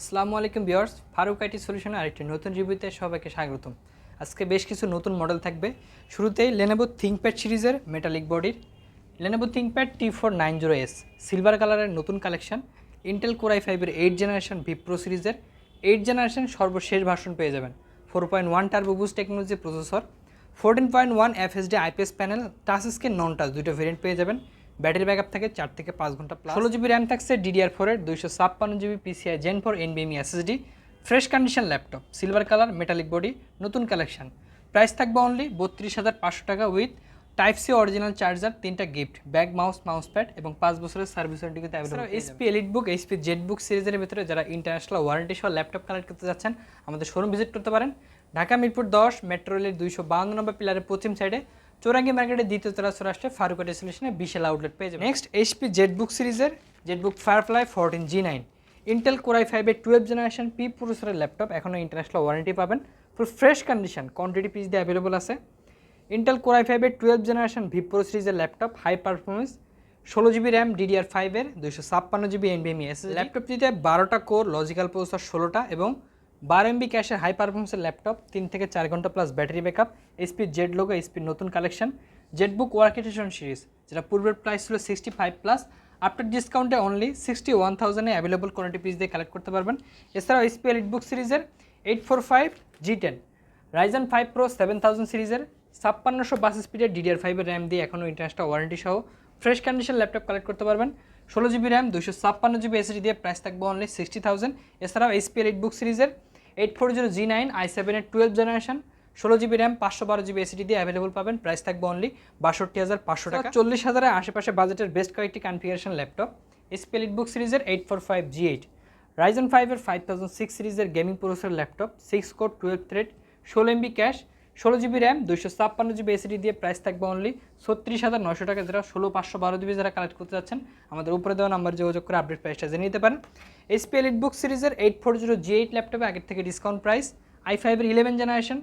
আসসালামু আলাইকুম বিয়ার্স ফারুক আইটি সলিউশনের আরেকটি নতুন রিভিউতে সবাইকে স্বাগতম। আজকে বেশ কিছু নতুন মডেল থাকবে। শুরুতেই লেনেভো থিঙ্কপ্যাড সিরিজের মেটালিক বডির Lenovo ThinkPad T four nine zero S silver কালারের নতুন কালেকশন ইন্টেল কোরাই ফাইভের এইট জেনারেশন ভিপ্রো সিরিজের। এইট জেনারেশন সর্বশেষ ভার্সন পেয়ে যাবেন। Four point one turbo boost technology processor fourteen point one FHD IPS panel touch screen non touch দুটো variant পেয়ে যাবেন। ব্যাটারি ব্যাকআপ থাকে চার থেকে পাঁচ ঘণ্টা প্লাস ষোলো জিবি র্যাম থাকছে ডিডিআর ফোরের দুইশো ছাপ্পান্ন GB PCI gen four এনবিএমই SSD fresh condition laptop silver colour metallic body নতুন কালেকশন প্রাইস থাকবে অনলি বত্রিশ হাজার পাঁচশো টাকা with type C original charger তিনটা gift bag mouse mouse pad এবং পাঁচ বছরের service ওয়ারেন্টিতে available HP EliteBook HP ZBook সিরিজের ভিতরে যারা ইন্টারন্যাশনাল ওয়ারেন্টি সহ ল্যাপটপ কালেক্ট করতে যাচ্ছেন আমাদের শোরুম ভিজিট করতে পারেন। ঢাকা মিরপুর দশ মেট্রো রেলের দুইশো বাউন্ন নম্বর পিলারের পশ্চিম সাইডে চৌরাঙ্গি মার্কেটের দ্বিতীয় তলা রাষ্ট্রে ফারুক সলিউশনে বিশাল আউটলেট পেয়ে যাবে নেক্সট এইচপি জেট বুক সিরিজের ZBook Firefly fourteen G nine Intel Core i ফাইভের টুয়েলভ জেনারেশন পি প্রসেসরের ল্যাপটপ এখনও ইন্টারন্যাশনাল ওয়ারেন্টি পাবেন। Full fresh condition quantity piece দিয়ে অ্যাভেলেবল আছে। ইন্টেল কোরাই ফাইভের টুয়েলভ জেনারেশন ভিপ্রো সিরিজের ল্যাপটপ হাই পারফরমেন্স ষোলো জিবি র্যাম ডিডিআর ফাইভের দুইশো ছাপ্পান্ন জিবি এনবিএমই এস ল্যাপটপটিতে বারোটা কোর লজিক্যাল প্রসেসর ষোলোটা এবং বারো এমবি ক্যাশের হাই পারফরমেন্সের ল্যাপটপ, তিন থেকে চার ঘণ্টা plus battery backup SP Z logo এইচপির নতুন কালেকশন জেটবুক ওয়ার্কেটেশন সিরিজ যেটা পূর্বের প্রাইস ছিল সিক্সটি ফাইভ প্লাস আফটার ডিসকাউন্টে অনলি সিক্সটি ওয়ান থাউজেন্ডে অ্যাভেলেবল কোয়ালিটি পিস দিয়ে কালেক্ট করতে পারবেন। এছাড়াও এলিট বুক সিরিজের eight four five G ten Ryzen five pro seven thousand সিরিজের ছাপ্পান্নশো বাস স্পিডের ডিডিআর ফাইভের র্যাম দিয়ে এখনও ইন্টারন্যাশনাল ওয়ারেন্টি সহ ফ্রেশ কন্ডিশন ল্যাপটপ কালেক্ট করতে পারবেন। ষোলো জিবি র্যাম দুশো ছাপ্পান্ন জিবি এসডি দিয়ে প্রাইস থাকবে অনলি সিক্সটি থাউজেন্ড এছাড়াও এইচপি এইট বুক সিরিজের eight four zero G nine i সেভেনের টুয়েলভ জেনারেশন ষোলো জিবি র্যাম পাঁচশো বারো জিবি এসিডি দিয়ে অ্যাভেলেবল পাবেন। প্রাইস থাকবে অনলি বাষট্টি হাজার পাঁচশো টাকা। চল্লিশ হাজারের আশেপাশে বাজেটের বেস্ট কয়েকটি কনফিগারেশন ল্যাপটপ স্পেলিট বুক সিরিজের eight four five G eight Ryzen ফাইভের ফাইভ থাউজেন্ড সিক্স সিরিজের gaming processor laptop six core twelve thread ষোলো এমবি ক্যাশ ষোলো জিবি র্যাম দুইশো ছাপ্পান্ন জিবি এসিডি দিয়ে প্রাইস থাকবে অনলি ছত্রিশ হাজার নশো টাকা। যারা ষোলো পাঁচশো বারো জিবি যারা কালেক্ট করতে যাচ্ছেন আমাদের উপরে দেওয়া নাম্বার যোগাযোগ করে আপডেট প্রাইসটা জেনে নিতে পারেন। এইচপি এলিট বুক সিরিজের eight four zero G eight ল্যাপটপে আগের থেকে ডিসকাউন্ট প্রাইস আই ফাইভের ইলেভেন জেনারেশন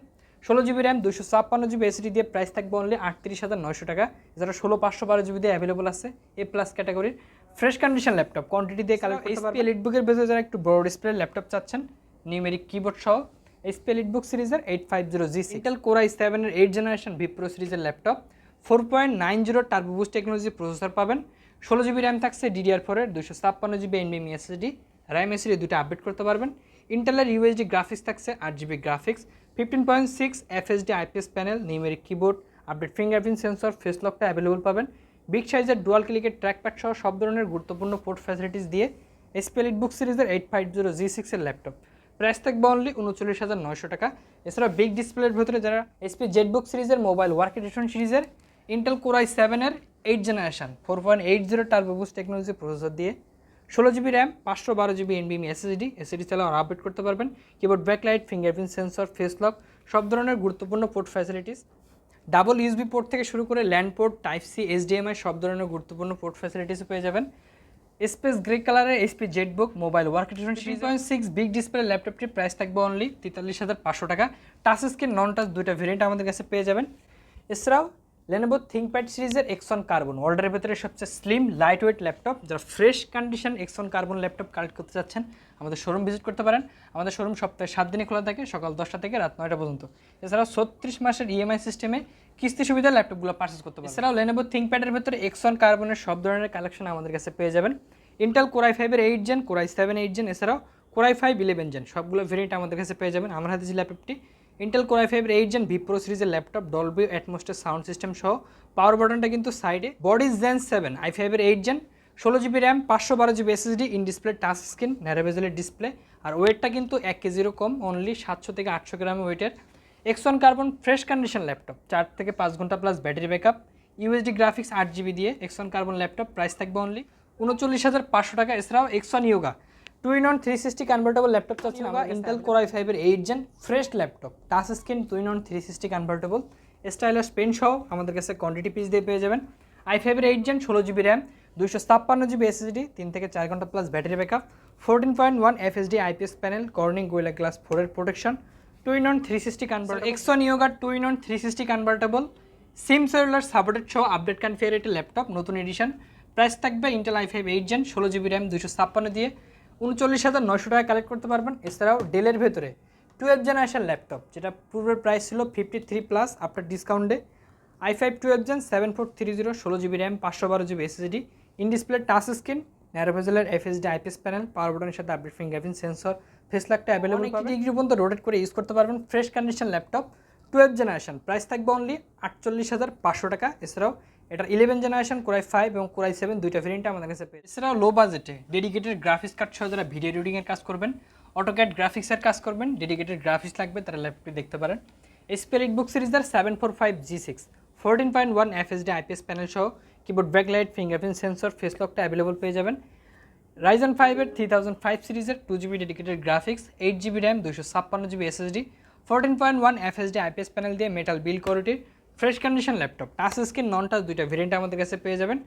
ষোলো জিবি র্যাম দুশো ছাপ্পান্ন জিবি এসিডি দিয়ে প্রাইস থাকবে অনলি আটত্রিশ হাজার নশো টাকা। যারা ষোলো পাঁচশো বারো জিবি দিয়ে অ্যাভেলেবল আছে এ প্লাস ক্যাটাগরির ফ্রেশ কন্ডিশন ল্যাপটপ কোয়ান্টিটি দিয়ে কালেক্ট এইচপি এলিট বুকের বেজে যারা একটু বড় ডিসপ্লে ল্যাপটপ চাচ্ছেন নিউমেরিক কিবোর্ড সহ এলিট বুক সিরিজের eight five zero G Intel Core i সেভেনের এইট জেনারেশন ভিপ্রো সিরিজের laptop four point nine zero turbo boost technology processor পাবেন, ষোলো জিবি র্যাম থাকছে ডিডিআর ফোরের দুশো ছাপ্পান্ন জিবি এনবিএমি এসএসডি র্যাম এসডি দুটো আপডেট করতে পারবেন। ইন্টেলের ইউএসডি গ্রাফিক্স থাকছে, আট GB graphics fifteen point six FHD IPS panel numeric keyboard update fingerprint sensor face লকটা অ্যাভেলেবল পাবেন। বিগ সাইজের ডুয়াল ক্লিকের ট্র্যাকপ্যাড সহ সব ধরনের গুরুত্বপূর্ণ পোর্ট ফ্যাসিলিটিস দিয়ে এসপিএলিট বুক সিরিজের এইট ফাইভ জিরো জি সিক্সের ল্যাপটপ প্রাইস থাকবে অনলি উনচল্লিশ হাজার নয়শো টাকা। এছাড়া বিগ ডিসপ্লের ভেতরে যারা এসপি জেটবুক সিরিজের মোবাইল ওয়ার্ক এডিশন সিরিজের ইন্টেল কোরাই সেভেনের eight generation four point eight zero turbo boost technology processor দিয়ে ষোলো জিবি র্যাম পাঁচশো বারো জিবি এনবিএমি এসএসডি এসএসডি চালাও আপডেট করতে পারবেন। Keyboard backlight fingerprint sensor face lock সব ধরনের গুরুত্বপূর্ণ port facilities double USB port থেকে শুরু করে land port type C HDMI সব ধরনের গুরুত্বপূর্ণ পোর্ট ফ্যাসিলিটিসও পেয়ে যাবেন। স্পেস গ্রে কালারের SP ZBook mobile work three point six big display ল্যাপটপটির price থাকবে অনলি তেতাল্লিশ হাজার পাঁচশো টাকা। টাচ স্ক্রিন নন টাচ দুইটা ভেরিয়েন্ট আমাদের কাছে পেয়ে যাবেন। এছাড়াও লেনোভো থিঙ্কপ্যাড সিরিজের এক্সন কার্বন ওয়ার্ল্ডের ভেতরে সবচেয়ে স্লিম লাইট ওয়েট ল্যাপটপ যারা fresh condition X one carbon laptop collect করতে চাচ্ছেন আমাদের শোরুম ভিজিট করতে পারেন। আমাদের শোরুম সপ্তাহে সাত দিনে খোলা থাকে সকাল দশটা থেকে রাত নয়টা পর্যন্ত। এছাড়াও ছত্রিশ মাসের ইএমআই সিস্টেমে কিস্তি সুবিধা ল্যাপটপগুলো পারচেস করতে পারেন এছাড়াও লেনোভো থিঙ্কপ্যাডের ভেতরে এক্সন কার্বনের সব ধরনের কালেকশন আমাদের কাছে পেয়ে যাবেন। ইন্টেল কোরাই ফাইভের eight gen core i seven eight gen এছাড়াও core i five eleven gen সবগুলো ভেরিয়েন্ট আমাদের কাছে পেয়ে যাবেন। আমার হাতে যে ল্যাপটপটি ইন্টেল কোরাই ফাইভের এইট জেন ভিপ্রো সিরিজের ল্যাপটপ ডলবি অ্যাটমোস্টার সাউন্ড সিস্টেম সহ পাওয়ার বাটনটা কিন্তু সাইডে বডি জেন সেভেন আই ফাইভের এইট জেন ষোলো জিবি র্যাম পাঁচশো বারো GB SSD in display touch screen ন্যারোভেজেলের display আর ওয়েটটা কিন্তু এক কেজিরও কম অনলি সাতশো থেকে আটশো গ্রামের ওয়েটের X one carbon fresh condition laptop চার থেকে পাঁচ ঘণ্টা plus battery backup UHD graphics আট জিবি দিয়ে X one carbon laptop price থাকবে অনলি উনচল্লিশ হাজার পাঁচশো টাকা। এছাড়াও X one yoga two in one three sixty convertible laptop চাচ্ছেন আমরা ইন্টেল কোরাই ফাইভের eight gen fresh laptop touch screen two in one three sixty convertible stylus pen সহ আমাদের কাছে কোয়ান্টিটি পিস দিয়ে পেয়ে যাবেন। আই ফাইভের এইট জেন ষোলো জিবি র্যাম দুইশো ছাপ্পান্ন জিবি এসএসডি তিন থেকে চার ঘণ্টা plus battery backup fourteen point one FHD IPS panel Corning gorilla glass ফোরের protection two in one three sixty convert X one yoga two in one three sixty convertible SIM cellular supported সহ update configurated laptop নতুন edition price থাকবে Intel I five eight gen ষোলো GB RAM দুশো ছাপ্পান্ন দিয়ে। উনচল্লিশ হাজার নয়শো টাকা কালেক্ট করতে পারবেন। এছাড়াও ডেলের ভেতরে টুয়েলভ জেনারেশন ল্যাপটপ যেটা পূর্বের প্রাইস ছিল ফিফটি থ্রি প্লাস আফটার ডিসকাউন্টে I five twelve gen seven four three zero ষোলো জিবি র্যাম পাঁচশো বারো GB SSD in display touch screen ন্যারোভেজেলের FHD IPS panel power বাটনের সাথে আপডেট ফিঙ্গারপ্রিন্ট সেন্সর ফেস লাকটা অ্যাভেলেবল পাবেন। ডিগ্রি পর্যন্ত রোটেট করে ইউজ করতে পারবেন। Fresh condition laptop twelve generation price থাকবে অনলি আটচল্লিশ হাজার পাঁচশো টাকা। এছাড়াও এটার eleven generation core i five এবং কোরাই সেভেন দুইটা ভেরিয়েন্ট আমাদের কাছে পেয়ে এছাড়াও লো বাজেটে ডেডিকেটেড গ্রাফিক্স কার্ড সহ যারা ভিডিও এডিটিংয়ের কাজ করবেন অটোক্যাড গ্রাফিক্সের কাজ করবেন ডেডিকেটেড গ্রাফিক্স লাগবে তারা ল্যাপটপে দেখতে পারেন। এসপিএল বুক সিরিজের seven four five G six fourteen point one FHD IPS panel সহ keyboard backlight fingerprint sensor face লকটা অ্যাভেলেবল পেয়ে যাবেন। রাইজন ফাইভের থ্রি থাউজেন্ড ফাইভ সিরিজের two GB dedicated graphics eight GB RAM দুশো ছাপ্পান্ন GB SSD fourteen point one FHD IPS panel দিয়ে metal build কোয়ালিটির fresh condition laptop touch screen non touch দুইটা ভেরিয়েন্ট আমাদের কাছে পেয়ে যাবেন।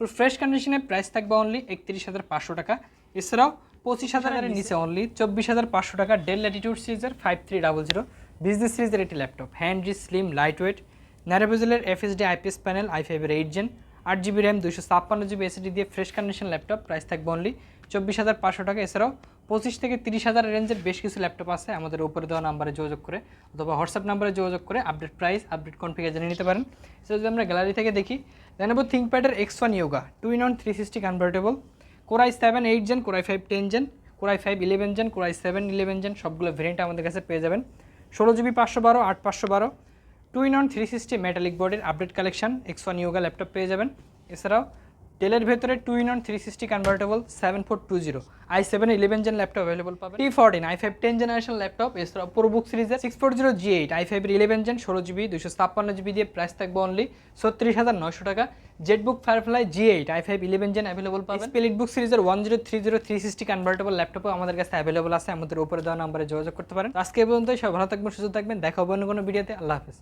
তো ফ্রেশ কন্ডিশনে প্রাইস থাকবে অনলি একত্রিশ হাজার পাঁচশো টাকা। এছাড়াও পঁচিশ হাজারের নিচে অনলি চব্বিশ হাজার পাঁচশো টাকা ডেল ল্যাটিটিউড সিরিজের five three double zero business সিরিজের একটি laptop handy slim light weight ন্যারোভেজেলের FHD IPS panel I ফাইভের এইট জেন আট জিবি র্যাম দুশো ছাপ্পান্ন জিবি এসএসডি দিয়ে ফ্রেশ কন্ডিশন ল্যাপটপ প্রাইস থাকবে অনলি চব্বিশ হাজার পাঁচশো টাকা। এছাড়াও পঁচিশ থেকে তিরিশ হাজার রেঞ্জের বেশ কিছু ল্যাপটপ আছে আমাদের উপরে দেওয়া নাম্বারে যোগাযোগ করে অথবা হোয়াটসঅ্যাপ নাম্বারে যোগাযোগ করে আপডেট প্রাইস আপডেট কনফিগার জেনে নিতে পারেন। সেটা যদি আমরা গ্যালারি থেকে দেখি জানাব থিঙ্কপ্যাডের X one yoga two in one three sixty convertible core i seven eight gen core i five ten gen core i five eleven gen core i seven eleven gen সবগুলো ভেরিয়েন্ট আমাদের কাছে পেয়ে যাবেন। ষোলো GB পাঁচশো বারো, আট পাঁচশো বারো two in one three sixty metallic বোর্ডের update collection X one yoga laptop পেয়ে যাবেন। এছাড়াও ডেলের ভেতরে two in one three sixty convertible seven four two zero I seven eleven gen laptop available পাবেন। T fourteen I five ten generation laptop এছাড়াও ProBook সিরিজের six four zero G eight I ফাইভের eleven gen ষোলো GB দুশো ছাপ্পান্ন GB দিয়ে price থাকবে only ছত্রিশ হাজার নয়শো টাকা। ZBook firefly G eight I five eleven gen available পাবেন। স্পেলিট বুক সিরিজের one zero three zero three sixty convertible ল্যাপটপও আমাদের কাছে অ্যাভেলেবল আছে, আমাদের উপরে দেওয়া নাম্বারে যোগাযোগ করতে পারেন। আজকে পর্যন্ত সব ভালো থাকবেন সুযোগ থাকবেন, দেখা হবে অন্য কোনো ভিডিওতে, আল্লাহ হাফেজ।